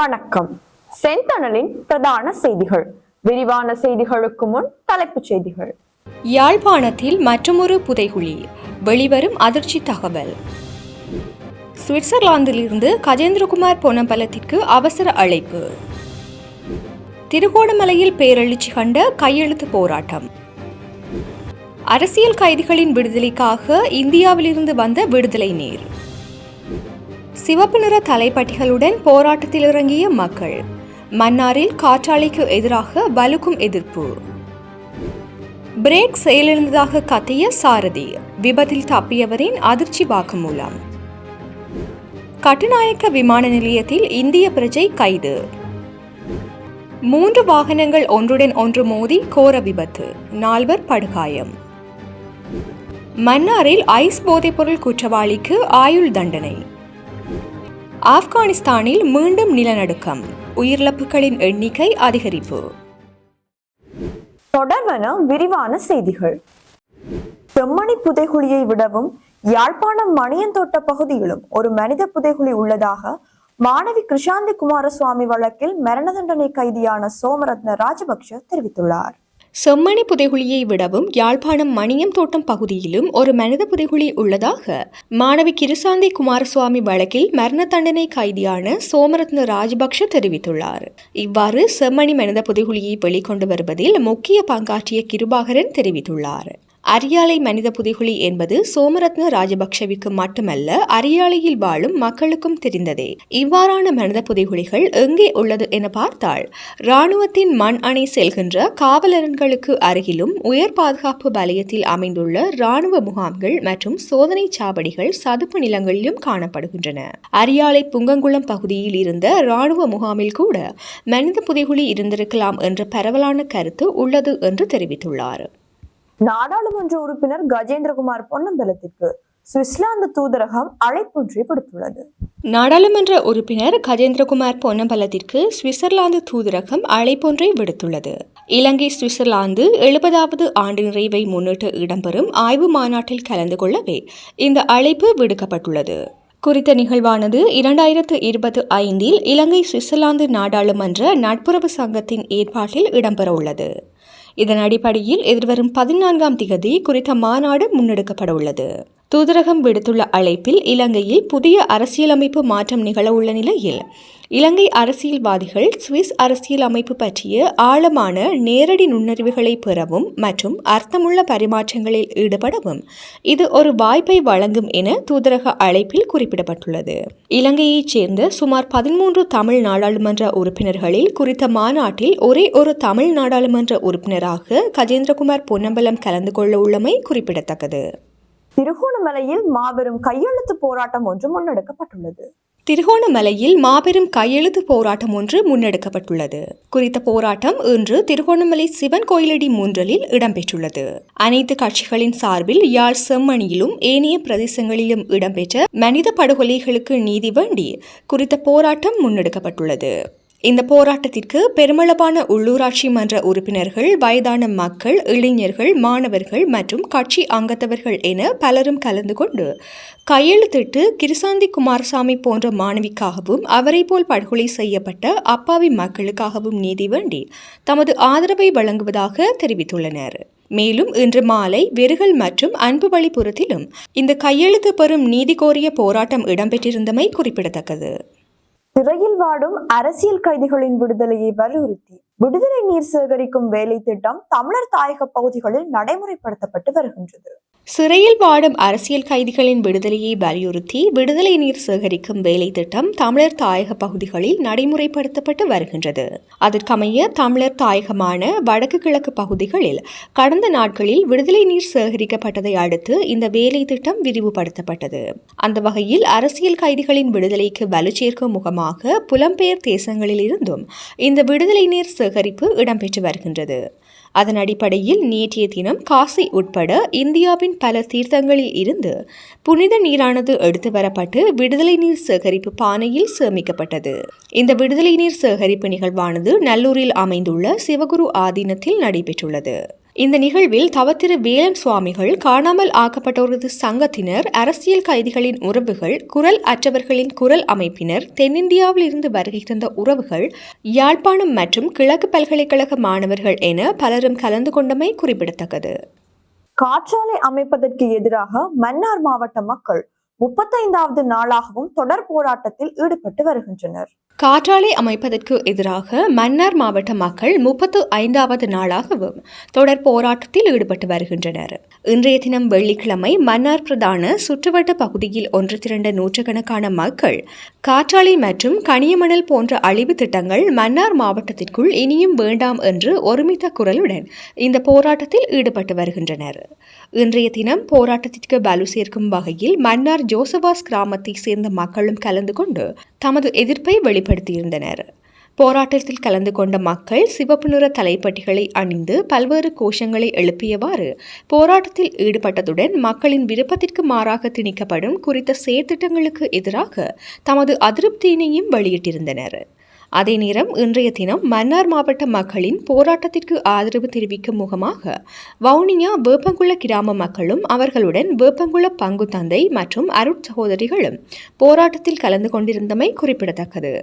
வணக்கம். செந்தணலின் பிரதான செய்திகள். விரிவான செய்திகளுக்கு முன் தலைப்புச் செய்திகள். யாழ்ப்பாணத்தில் மற்றொரு புதைகுழி. வெளிவரும் அதிர்ச்சி தகவல். சுவிட்சர்லாந்திலிருந்து கஜேந்திரகுமார் பொன்னம்பலத்திற்கு அவசர அழைப்பு. திருகோணமலையில் பேரெழுச்சி கண்ட கையெழுத்து போராட்டம். அரசியல் கைதிகளின் விடுதலைக்காக இந்தியாவிலிருந்து வந்த விடுதலை நேர். சிவப்பு நிற தலைப்பட்டிகளுடன் போராட்டத்தில் இறங்கிய மக்கள். மன்னாரில் காற்றாலைக்கு எதிராக வலுக்கும் எதிர்ப்பு. பிரேக் செயலிழந்ததாக கத்திய சாரதி விபத்தில் தப்பியவரின் அதிர்ச்சி வாக்குமூலம். கட்டுநாயக்க விமான நிலையத்தில் இந்திய பிரஜை கைது. மூன்று வாகனங்கள் ஒன்றுடன் ஒன்று மோதி கோர விபத்து நால்வர் படுகாயம். மன்னாரில் ஐஸ் போதைப்பொருள் குற்றவாளிக்கு ஆயுள் தண்டனை. ஆப்கானிஸ்தானில் மீண்டும் நிலநடுக்கம். உயிரிழப்புகளின் எண்ணிக்கை அதிகரிப்பு. தொடர்வன விரிவான செய்திகள். செம்மணி புதைகுழியை விடவும் யாழ்ப்பாணம் மணியந்தோட்ட பகுதியிலும் ஒரு மனித புதைகுழி உள்ளதாக மாணவி கிருஷாந்தி குமாரசுவாமி வழக்கில் மரண தண்டனை கைதியான சோமரத்ன ராஜபக்ஷ தெரிவித்துள்ளார். செம்மணி புதைகுழியை விடவும் யாழ்ப்பாணம் மணியம் தோட்டம் பகுதியிலும் ஒரு மனித புதைகுழி உள்ளதாக மாணவி கிருசாந்தி குமாரசுவாமி வழக்கில் மரண தண்டனை கைதியான சோமரத்ன ராஜபக்ஷ தெரிவித்துள்ளார். இவ்வாறு செம்மணி மனித புதைகுழியை வெளிக்கொண்டு வருவதில் முக்கிய பங்காற்றிய கிருபாகரன் தெரிவித்துள்ளார். அரியாலை மனித புதைகுழி என்பது சோமரத்ன ராஜபக்ஷவிற்கு மட்டுமல்ல அரியாலையில் வாழும் மக்களுக்கும் தெரிந்ததே. இவ்வாறான மனித புதைகுழிகள் எங்கே உள்ளது என பார்த்தால் இராணுவத்தின் மண் அணை செல்கின்ற காவலரன்களுக்கு அருகிலும் உயர் பாதுகாப்பு வலயத்தில் அமைந்துள்ள இராணுவ முகாம்கள் மற்றும் சோதனை சாவடிகள் சதுப்பு நிலங்களிலும் காணப்படுகின்றன. அரியாலை புங்கங்குளம் பகுதியில் இருந்த இராணுவ முகாமில் கூட மனித புதைகுழி இருந்திருக்கலாம் என்ற பரவலான கருத்து உள்ளது என்று தெரிவித்துள்ளார். நாடாளுமன்ற உறுப்பினர் கஜேந்திரகுமார் பொன்னம்பலத்திற்கு சுவிட்சர்லாந்து தூதரகம் அழைப்பொன்றை விடுத்துள்ளது. நாடாளுமன்ற உறுப்பினர் கஜேந்திரகுமார் பொன்னம்பலத்திற்கு சுவிட்சர்லாந்து தூதரகம் அழைப்பொன்றை விடுத்துள்ளது. இலங்கை சுவிட்சர்லாந்து எழுபதாவது ஆண்டு நிறைவை முன்னிட்டு இடம்பெறும் ஆய்வு மாநாட்டில் கலந்து கொள்ளவே இந்த அழைப்பு விடுக்கப்பட்டுள்ளது. குறித்த நிகழ்வானது இரண்டாயிரத்து இருபத்தி ஐந்தில் இலங்கை சுவிட்சர்லாந்து நாடாளுமன்ற நட்புறவு சங்கத்தின் ஏற்பாட்டில் இடம்பெறவுள்ளது. இதன் அடிப்படையில் எதிர்வரும் பதினான்காம் திகதி குறித்த மாநாடு முன்னெடுக்கப்பட உள்ளது தூதரகம் விடுத்துள்ள அழைப்பில் இலங்கையில் புதிய அரசியலமைப்பு மாற்றம் நிகழவுள்ள நிலையில் இலங்கை அரசியல்வாதிகள் சுவிஸ் அரசியல் அமைப்பு பற்றிய ஆழமான நேரடி நுண்ணறிவுகளை பெறவும் மற்றும் அர்த்தமுள்ள பரிமாற்றங்களில் ஈடுபடவும் இது ஒரு வாய்ப்பை வழங்கும் என தூதரக அழைப்பில் குறிப்பிடப்பட்டுள்ளது. இலங்கையைச் சேர்ந்த சுமார் பதிமூன்று தமிழ் நாடாளுமன்ற உறுப்பினர்களில் குறித்த மாநாட்டில் ஒரே ஒரு தமிழ் நாடாளுமன்ற உறுப்பினராக கஜேந்திரகுமார் பொன்னம்பலம் கலந்து கொள்ள உள்ளமை குறிப்பிடத்தக்கது. திருகோணமலையில் மாபெரும் கையெழுத்து போராட்டம் ஒன்று முன்னெடுக்கப்பட்டுள்ளது. திருகோணமலையில் மாபெரும் கையெழுத்து போராட்டம் ஒன்று முன்னெடுக்கப்பட்டுள்ளது. குறித்த போராட்டம் இன்று திருகோணமலை சிவன் கோயிலடி மூன்றலில் இடம்பெற்றுள்ளது. அனைத்து கட்சிகளின் சார்பில் யாழ் செம்மணியிலும் ஏனைய பிரதேசங்களிலும் இடம்பெற்ற மனித படுகொலைகளுக்கு நீதி வேண்டி குறித்த போராட்டம் முன்னெடுக்கப்பட்டுள்ளது. இந்த போராட்டத்திற்கு பெருமளவான உள்ளூராட்சி மன்ற உறுப்பினர்கள் வயதான மக்கள் இளைஞர்கள் மாணவர்கள் மற்றும் கட்சி அங்கத்தவர்கள் என பலரும் கலந்து கொண்டு கையெழுத்திட்டு கிருசாந்தி குமாரசாமி போன்ற மாணவிக்காகவும் அவரை போல் படுகொலை செய்யப்பட்ட அப்பாவி மக்களுக்காகவும் நீதி வேண்டி தமது ஆதரவை வழங்குவதாக தெரிவித்துள்ளனர். மேலும் இன்று மாலை வெறுகல் மற்றும் அன்பு வழிபுறத்திலும் இந்த கையெழுத்து பெறும் நீதி கோரிய போராட்டம் இடம்பெற்றிருந்தமை குறிப்பிடத்தக்கது. சிறையில் வாடும் அரசியல் கைதிகளின் விடுதலையை வலியுறுத்தி. விடுதலை நீர் சேகரிக்கும் வேலை திட்டம் தமிழர் தாயக பகுதிகளில் நடைமுறைப்படுத்தப்பட்டு வருகின்றது. சிறையில் வாடும் அரசியல் கைதிகளின் விடுதலையை வலியுறுத்தி விடுதலை நீர் சேகரிக்கும் வேலை திட்டம் தமிழர் தாயக பகுதிகளில் நடைமுறைப்படுத்தப்பட்டு வருகின்றது. அதற்கமைய தமிழர் தாயகமான வடக்கு கிழக்கு பகுதிகளில் கடந்த நாட்களில் விடுதலை நீர் சேகரிக்கப்பட்டதை அடுத்து இந்த வேலை திட்டம் விரிவுபடுத்தப்பட்டது. அந்த வகையில் அரசியல் கைதிகளின் விடுதலைக்கு வலு சேர்க்கும் முகமாக புலம்பெயர் தேசங்களில் இருந்தும் இந்த விடுதலை நீர் சேகரிப்பு இடம்பெற்று வருகின்றது. அதன் அடிப்படையில் நேற்றைய தினம் காசி உட்பட இந்தியாவின் பல தீர்த்தங்களில் இருந்து புனித நீரானது எடுத்து வரப்பட்டு விடுதலை நீர் சேகரிப்பு பானையில் சேமிக்கப்பட்டது. இந்த விடுதலை நீர் சேகரிப்பு நிகழ்வானது நல்லூரில் அமைந்துள்ள சிவகுரு ஆதீனத்தில் நடைபெற்றுள்ளது. இந்த நிகழ்வில் தவத்திரு வேலன் சுவாமிகள் காணாமல் ஆக்கப்பட்டோரது சங்கத்தினர் அரசியல் கைதிகளின் உறவுகள் குரல் அற்றவர்களின் குரல் அமைப்பினர் தென்னிந்தியாவில் இருந்து வருகை தந்த உறவுகள் யாழ்ப்பாணம் மற்றும் கிழக்கு பல்கலைக்கழக மாணவர்கள் என பலரும் கலந்து கொண்டமை குறிப்பிடத்தக்கது. காற்றாலை அமைப்பதற்கு எதிராக மன்னார் மாவட்ட மக்கள் முப்பத்தைந்தாவது நாளாகவும் தொடர் போராட்டத்தில் ஈடுபட்டு வருகின்றனர். காற்றாலை அமைப்பதற்கு எதிராக மன்னார் மாவட்ட மக்கள் முப்பத்து ஐந்தாவது நாளாகவும் தொடர் போராட்டத்தில் ஈடுபட்டு வருகின்றனர். இன்றைய தினம் வெள்ளிக்கிழமை மன்னார் பிரதான சுற்றுவட்ட பகுதியில் ஒன்று திரண்ட நூற்றுக்கணக்கான மக்கள் காற்றாலை மற்றும் கனியமணல் போன்ற அழிவு திட்டங்கள் மன்னார் மாவட்டத்திற்குள் இனியும் வேண்டாம் என்று ஒருமித்த குரலுடன் இந்த போராட்டத்தில் ஈடுபட்டு வருகின்றனர். இன்றைய தினம் போராட்டத்திற்கு வலு சேர்க்கும் வகையில் மன்னார் ஜோசபாஸ் கிராமத்தை சேர்ந்த மக்களும் கலந்து கொண்டு தமது எதிர்ப்பை வெளிப்படுத்தியிருந்தனர். போராட்டத்தில் கலந்து கொண்ட மக்கள் சிவப்பு நிற தலைப்பட்டிகளை அணிந்து பல்வேறு கோஷங்களை எழுப்பியவாறு போராட்டத்தில் ஈடுபட்டதுடன் மக்களின் விருப்பத்திற்கு மாறாக திணிக்கப்படும் குறித்த செயற்திட்டங்களுக்கு எதிராக தமது அதிருப்தியினையும் வெளியிட்டிருந்தனர். அதே நேரம் இன்றைய தினம் மன்னார் மாவட்ட மக்களின் போராட்டத்திற்கு ஆதரவு தெரிவிக்கும் முகமாக வவுனியா வேப்பங்குள கிராம மக்களும் அவர்களுடன் வேப்பங்குள பங்கு தந்தை மற்றும் அருட் சகோதரிகளும் போராட்டத்தில் கலந்து கொண்டிருந்தமை குறிப்பிடத்தக்கது.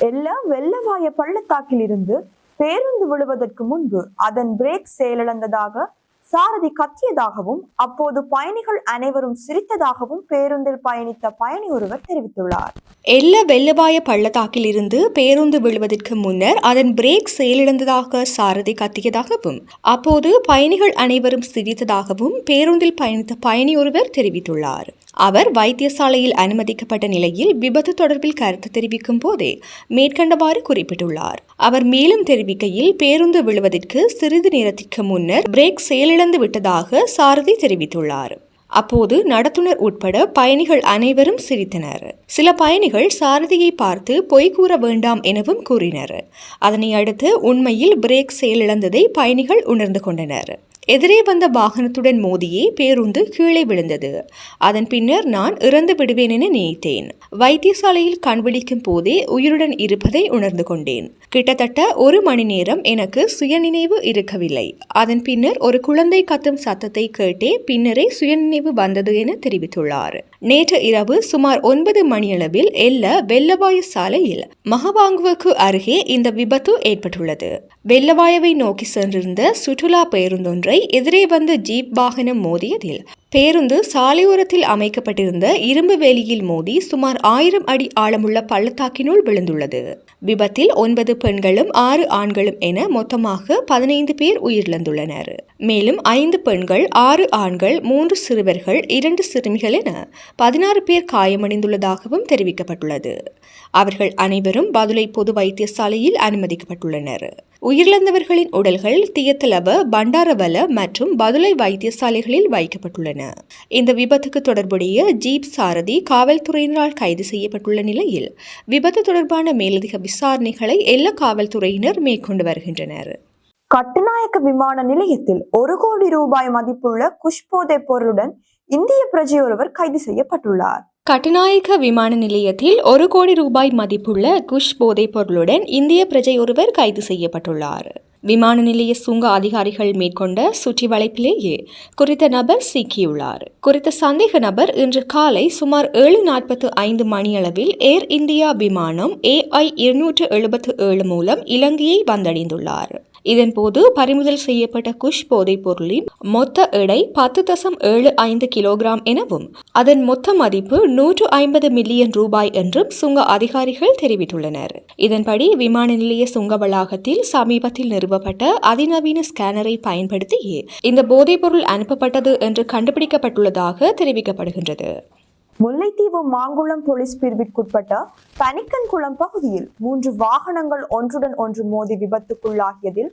எல்லாம் வெள்ளவாய பள்ளத்தாக்கில் இருந்து பேருந்து விழுவதற்கு முன்பு அதன் பிரேக் செயலிழந்ததாக சாரதி கத்தியதாகவும் அப்போது பயணிகள் அனைவரும் சிரித்ததாகவும் பேருந்தில் பயணித்த பயணி ஒருவர் தெரிவித்துள்ளார். எல்ல வெள்ளவாய பள்ளத்தாக்கில் இருந்து பேருந்து விழுவதற்கு முன்னர் அதன் பிரேக் செயலிழந்ததாக சாரதி கத்தியதாகவும் அப்போது பயணிகள் அனைவரும் சிரித்ததாகவும் பேருந்தில் பயணித்த பயணி ஒருவர் தெரிவித்துள்ளார். அவர் வைத்தியசாலையில் அனுமதிக்கப்பட்ட நிலையில் விபத்து தொடர்பில் கருத்து தெரிவிக்கும் போதே மேற்கண்டவாறு குறிப்பிட்டுள்ளார். அவர் மேலும் தெரிவிக்கையில் பேருந்து விழுவதற்கு சிறிது நேரத்திற்கு முன்னர் பிரேக் செயலிழந்த விட்டதாக சாரதி தெரிவித்துள்ளார். அப்போது நடத்துனர் உட்பட பயணிகள் அனைவரும் சிரித்தனர். சில பயணிகள் சாரதியை பார்த்து பொய் கூற வேண்டாம் எனவும் கூறினர். அதனை அடுத்து உண்மையில் பிரேக் செயலிழந்ததை பயணிகள் உணர்ந்து கொண்டனர். எதிரே வந்த வாகனத்துடன் மோதியே பேருந்து கீழே விழுந்தது. அதன் பின்னர் நான் இறந்து விடுவேன் என நினைத்தேன். வைத்தியசாலையில் கண்விழிக்கும் போதே உயிருடன் இருப்பதை உணர்ந்து கொண்டேன். கிட்டத்தட்ட ஒரு மணி நேரம் எனக்கு சுயநினைவு இருக்கவில்லை. அதன் பின்னர் ஒரு குழந்தை கத்தும் சத்தத்தை கேட்டே பின்னரே சுயநினைவு வந்தது என தெரிவித்துள்ளார். நேற்று இரவு சுமார் ஒன்பது மணியளவில் எல்ல வெள்ளவாயு சாலையில் மகவாங்குவுக்கு அருகே இந்த விபத்து ஏற்பட்டுள்ளது. வெள்ளவாயவை நோக்கி சென்றிருந்த சுற்றுலா பேருந்தொன்றை எதிரே வந்த ஜீப் வாகனம் மோதியதில் பேருந்து சாலையோரத்தில் அமைக்கப்பட்டிருந்த இரும்பு வேலியில் மோதி சுமார் ஆயிரம் அடி ஆழமுள்ள பள்ளத்தாக்கினுள் விழுந்துள்ளது. விபத்தில் ஒன்பது பெண்களும் ஆறு ஆண்களும் என மொத்தமாக பதினைந்து பேர் உயிரிழந்துள்ளனர். மேலும் ஐந்து பெண்கள் ஆறு ஆண்கள் மூன்று சிறுவர்கள் இரண்டு சிறுமிகள் என பதினாறு பேர் காயமடைந்துள்ளதாகவும் தெரிவிக்கப்பட்டுள்ளது. அவர்கள் அனைவரும் பதுளை பொது வைத்தியசாலையில் அனுமதிக்கப்பட்டுள்ளனர். உயிரிழந்தவர்களின் உடல்கள் தியத்தலவ பண்டாரவல மற்றும் பதுளை வைத்தியசாலைகளில் வைக்கப்பட்டுள்ளன. இந்த விபத்துக்கு தொடர்புடைய ஜீப் சாரதி காவல்துறையினரால் கைது செய்யப்பட்டுள்ள நிலையில் விபத்து தொடர்பான மேலதிக விசாரணைகளை எல்லா காவல்துறையினர் மேற்கொண்டு வருகின்றனர். கட்டுநாயக்க விமான நிலையத்தில் ஒரு கோடி ரூபாய் மதிப்புள்ள குஷ் போதைப் பொருளுடன் இந்திய பிரஜை ஒருவர் கைது செய்யப்பட்டுள்ளார். கட்டுநாயக்க விமான நிலையத்தில் ஒரு கோடி ரூபாய் மதிப்புள்ள குஷ் போதைப் பொருளுடன் இந்திய பிரஜை ஒருவர் கைது செய்யப்பட்டுள்ளார். விமான நிலைய சுங்க அதிகாரிகள் மேற்கொண்ட சுற்றி வளைப்பிலேயே குறித்த நபர் சிக்கியுள்ளார். குறித்த சந்தேக நபர் இன்று காலை சுமார் ஏழு நாற்பத்து ஐந்து மணியளவில் ஏர் இந்தியா விமானம் ஏஐ இருநூற்று எழுபத்து ஏழு மூலம் இலங்கையை வந்தடைந்துள்ளார். இதன்போது பறிமுதல் செய்யப்பட்ட குஷ் போதைப் பொருளின் மொத்த எடை பத்து தசம் ஏழு ஐந்து கிலோகிராம் எனவும் அதன் மொத்த மதிப்பு நூற்று ஐம்பது மில்லியன் ரூபாய் என்றும் சுங்க அதிகாரிகள் தெரிவித்துள்ளனர். இதன்படி விமான நிலைய சுங்க வளாகத்தில் சமீபத்தில் நிறுவப்பட்ட அதிநவீன ஸ்கேனரை பயன்படுத்தியே இந்த போதைப்பொருள் அனுப்பப்பட்டது என்று கண்டுபிடிக்கப்பட்டுள்ளதாக தெரிவிக்கப்படுகின்றது. முல்லைத்தீவு மாங்குளம் போலீஸ் பிரிவிற்குட்பட்ட பனிக்கன்குளம் பகுதியில் மூன்று வாகனங்கள் ஒன்றுடன் ஒன்று மோதி விபத்துக்குள்ளாகியதில்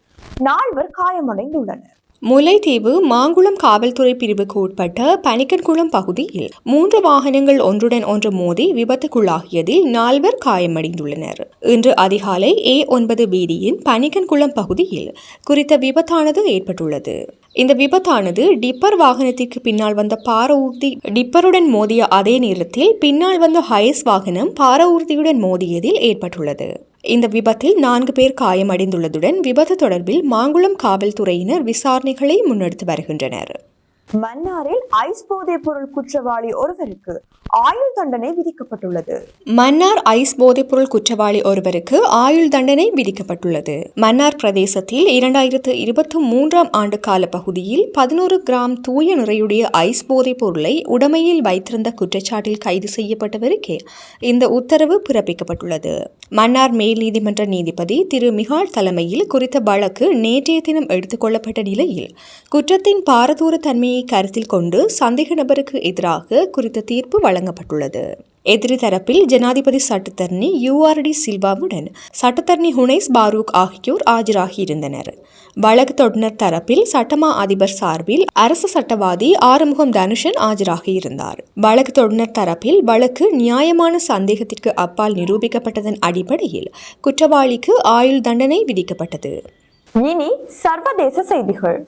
நால்வர் காயமடைந்துள்ளனர். முல்லைத்தீவு மாங்குளம் காவல்துறை பிரிவுக்கு உட்பட்ட பனிக்கன்குளம் பகுதியில் மூன்று வாகனங்கள் ஒன்றுடன் ஒன்று மோதி விபத்துக்குள்ளாகியதில் நால்வர் காயமடைந்துள்ளனர். இன்று அதிகாலை ஏ ஒன்பது வீதியின் பனிக்கன்குளம் பகுதியில் குறித்த விபத்தானது ஏற்பட்டுள்ளது. இந்த விபத்தானது டிப்பர் வாகனத்திற்கு பின்னால் வந்த பார ஊர்தி டிப்பருடன் மோதிய அதே நேரத்தில் பின்னால் வந்த ஹயஸ் வாகனம் பார ஊர்தியுடன் மோதியதில் ஏற்பட்டுள்ளது. இந்த விபத்தில் நான்கு பேர் காயமடைந்துள்ளதுடன் விபத்து தொடர்பில் மாங்குளம் காவல்துறையினர் விசாரணைகளை முன்னெடுத்து வருகின்றனர். மன்னாரில் ஐஸ் போதைப் பொருள் குற்றவாளி ஒருவருக்கு ஆயுள் தண்டனை விதிக்கப்பட்டுள்ளது. மன்னார் ஐஸ் போதைப்பொருள் குற்றவாளி ஒருவருக்கு ஆயுள் தண்டனை விதிக்கப்பட்டுள்ளது. மன்னார் பிரதேசத்தில் இரண்டாயிரத்து இருபத்தி மூன்றாம் ஆண்டு கால பகுதியில் பதினோரு கிராம் தூய நிறையுடைய ஐஸ் போதைப் பொருளை உடமையில் வைத்திருந்த குற்றச்சாட்டில் கைது செய்யப்பட்டவருக்கே இந்த உத்தரவு பிறப்பிக்கப்பட்டுள்ளது. மன்னார் மேல் நீதிமன்ற நீதிபதி திரு மிகால் தலைமையில் குறித்த வழக்கு நேற்றைய தினம் எடுத்துக்கொள்ளப்பட்ட நிலையில் குற்றத்தின் பாரதூர தன்மையை கருத்தில் கொண்டு சந்தேக நபருக்கு எதிராக குறித்த தீர்ப்பு வழங்கப்பட்டுள்ளது. எதிரி தரப்பில் ஜனாதிபதி சட்டத்தரணி யூஆர்டி சில்வாவுடன் சட்டத்தரணி ஹுனைஸ் பாரூக் ஆகியோர் ஆஜராகியிருந்தனர் வழக்கு தொடர்னர் தரப்பில் சட்டமா அதிபர் சார்பில் அரசு சட்டவாதி ஆறுமுகம் தனுஷன் ஆஜராகியிருந்தார் வழக்கு தொடர்னர் தரப்பில் வழக்கு நியாயமான சந்தேகத்திற்கு அப்பால் நிரூபிக்கப்பட்டதன் அடிப்படையில் குற்றவாளிக்கு ஆயுள் தண்டனை விதிக்கப்பட்டது. இனி சர்வதேச செய்திகள்.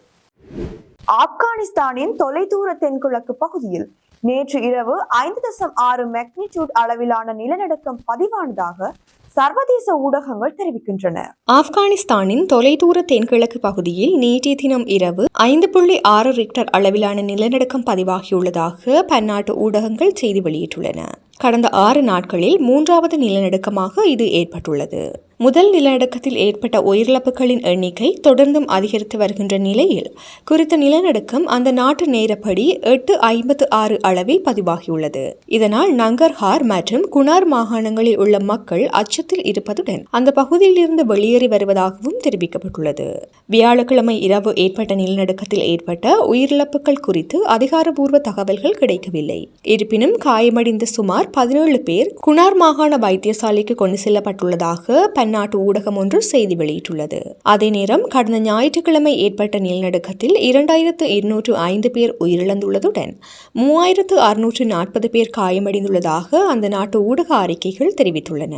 ஆப்கானிஸ்தானின் தொலைதூர தென்கிழக்கு பகுதியில் நேற்று இரவு ஐந்து தசம் ஆறு மேக்னிடியூட் அளவிலான நிலநடுக்கம் பதிவானதாக சர்வதேச ஊடகங்கள் தெரிவிக்கின்றன. ஆப்கானிஸ்தானின் தொலைதூர தென்கிழக்கு பகுதியில் நேற்றைய தினம் இரவு ஐந்து புள்ளி ஆறு ரிக்டர் அளவிலான நிலநடுக்கம் பதிவாகியுள்ளதாக பன்னாட்டு ஊடகங்கள் செய்தி வெளியிட்டுள்ளன. கடந்த ஆறு நாட்களில் மூன்றாவது நிலநடுக்கமாக இது ஏற்பட்டுள்ளது. முதல் நிலநடுக்கத்தில் ஏற்பட்ட உயிரிழப்புகளின் எண்ணிக்கை தொடர்ந்தும் அதிகரித்து வருகின்ற நிலையில் குறித்த நிலநடுக்கம் அந்த நாட்டு நேரப்படி எட்டு ஐம்பத்து ஆறு அளவில் பதிவாகியுள்ளது. இதனால் நங்கர்ஹார் மற்றும் குனார் மாகாணங்களில் உள்ள மக்கள் அச்சத்தில் இருப்பதுடன் அந்த பகுதியில் இருந்து வெளியேறி வருவதாகவும் தெரிவிக்கப்பட்டுள்ளது. வியாழக்கிழமை இரவு ஏற்பட்ட நிலநடுக்கத்தில் ஏற்பட்ட உயிரிழப்புகள் குறித்து அதிகாரபூர்வ தகவல்கள் கிடைக்கவில்லை. இருப்பினும் காயமடைந்த சுமார் பதினேழு பேர் குணார் மாகாண வைத்தியசாலைக்கு கொண்டு செல்லப்பட்டுள்ளதாக பன்னாட்டு ஊடகம் ஒன்று செய்தி வெளியிட்டுள்ளது. அதே நேரம் கடந்த ஞாயிற்றுக்கிழமை ஏற்பட்ட நிலநடுக்கத்தில் இரண்டாயிரத்து இருநூற்று ஐந்து பேர் உயிரிழந்துள்ளதுடன் மூவாயிரத்து அறுநூற்று நாற்பது பேர் காயமடைந்துள்ளதாக அந்த நாட்டு ஊடக அறிக்கைகள் தெரிவித்துள்ளன.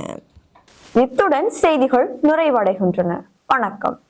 இத்துடன் செய்திகள் நிறைவடைகின்றன. வணக்கம்.